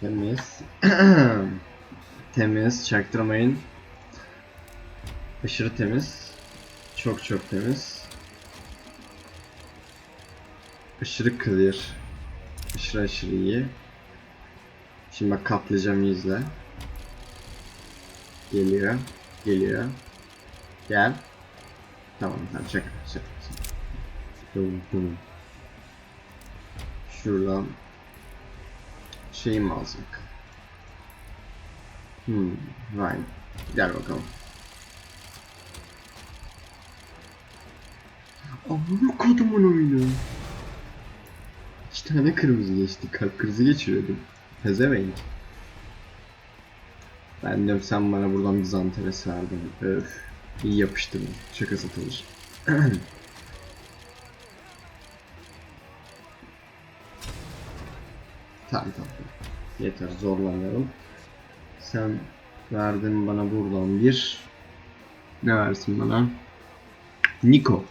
Temiz. temiz. Çaktırmayın. Aşırı temiz. Çok çok temiz. Aşırı clear. Aşırı aşırı iyi. Şimdi bak katlayacağım izle. Geliyor. Geliyor. Gel. Tamam tamam. Tamam tamam. Şuradan şey mi alsak? Hmm, right. Gel bakalım. Amına kodumun oyunu. İki tane kırmızı geçti. Kalp krizi geçiriyordum. Pezevenk. Ben diyorum sen bana buradan bir zanteres verdin. Öf. İyi yapıştırdın. Şaka satılır. tamam tamam. Yeter zorlamayalım. Sen verdin bana buradan bir. Ne versin bana? Niko.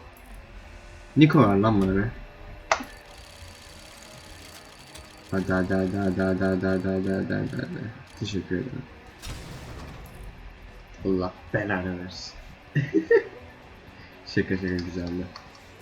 Niko ver lan bana be. Hadi hadi hadi hadi hadi hadi hadi hadi hadi hadi hadi. Teşekkür ederim. Allah belanı versin. şaka şaka güzeldi.